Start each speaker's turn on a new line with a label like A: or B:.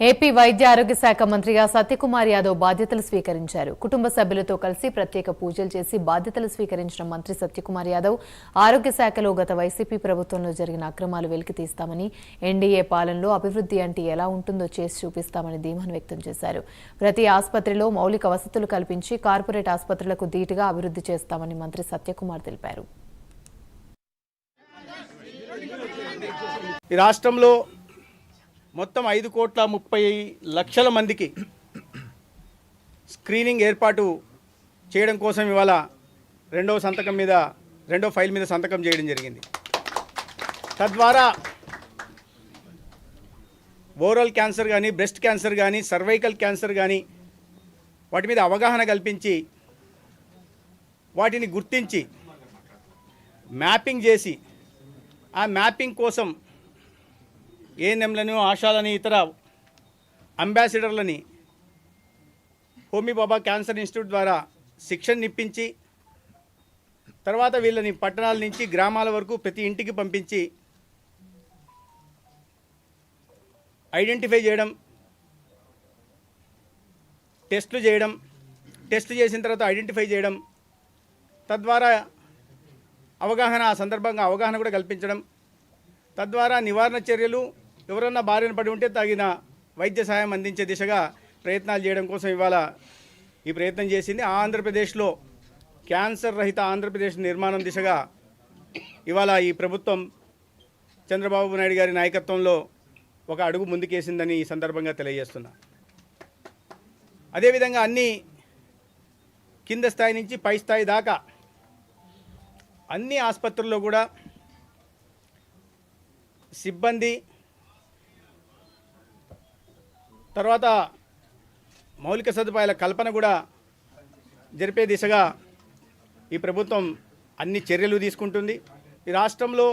A: AP వైద్య ఆరోగ్య శాఖ మంత్రిగా సత్యకుమార్ యాదవ్ బాధ్యతలు స్వీకరించారు. కుటుంబ సభ్యులతో కలిసి ప్రత్యేక పూజలు చేసి బాధ్యతలు స్వీకరించిన మంత్రి సత్యకుమార్ యాదవ్ ఆరోగ్య శాఖలో గత వైసీపీ ప్రభుత్వంలో జరిగిన అక్రమాలు వెలికి తీస్తామని ఎన్డీఏ పాలనలో అభివృద్ధి అంటే ఎలా ఉంటుందో చేసి చూపిస్తామని ధీమాను వ్యక్తం చేశారు. ప్రతి ఆసుపత్రిలో మౌలిక వసతులు కల్పించి కార్పొరేట్ ఆసుపత్రులకు ధీటుగా అభివృద్ధి చేస్తామని మంత్రి సత్యకుమార్ తెలిపారు.
B: ఈ రాష్ట్రంలో మొత్తం ఐదు కోట్ల ముప్పై లక్షల మందికి స్క్రీనింగ్ ఏర్పాటు చేయడం కోసం ఇవాళ రెండవ సంతకం మీద రెండో ఫైల్ మీద సంతకం చేయడం జరిగింది. తద్వారా ఓరల్ క్యాన్సర్ కానీ బ్రెస్ట్ క్యాన్సర్ కానీ సర్వైకల్ క్యాన్సర్ కానీ వాటి మీద అవగాహన కల్పించి వాటిని గుర్తించి మ్యాపింగ్ చేసి ఆ మ్యాపింగ్ కోసం ఏఎన్ఎంలను ఆశాలని ఇతర అంబాసిడర్లని హోమీ బాబా క్యాన్సర్ ఇన్స్టిట్యూట్ ద్వారా శిక్షణ ఇప్పించి తర్వాత వీళ్ళని పట్టణాల నుంచి గ్రామాల వరకు ప్రతి ఇంటికి పంపించి ఐడెంటిఫై చేయడం టెస్టులు చేయడం టెస్ట్ చేసిన తర్వాత ఐడెంటిఫై చేయడం తద్వారా అవగాహన ఆ సందర్భంగా అవగాహన కూడా కల్పించడం తద్వారా నివారణ చర్యలు ఎవరన్నా బారిన పడి ఉంటే తగిన వైద్య సహాయం అందించే దిశగా ప్రయత్నాలు చేయడం కోసం ఇవాళ ఈ ప్రయత్నం చేసింది. ఆంధ్రప్రదేశ్లో క్యాన్సర్ రహిత ఆంధ్రప్రదేశ్ నిర్మాణం దిశగా ఇవాళ ఈ ప్రభుత్వం చంద్రబాబు నాయుడు గారి నాయకత్వంలో ఒక అడుగు ముందుకేసిందని ఈ సందర్భంగా తెలియజేస్తున్నా. అదేవిధంగా అన్ని కింద స్థాయి నుంచి పై స్థాయి దాకా అన్ని ఆసుపత్రుల్లో కూడా సిబ్బంది తర్వాత మౌలిక సదుపాయాల కల్పన కూడా జరిపే దిశగా ఈ ప్రభుత్వం అన్ని చర్యలు తీసుకుంటుంది. ఈ రాష్ట్రంలో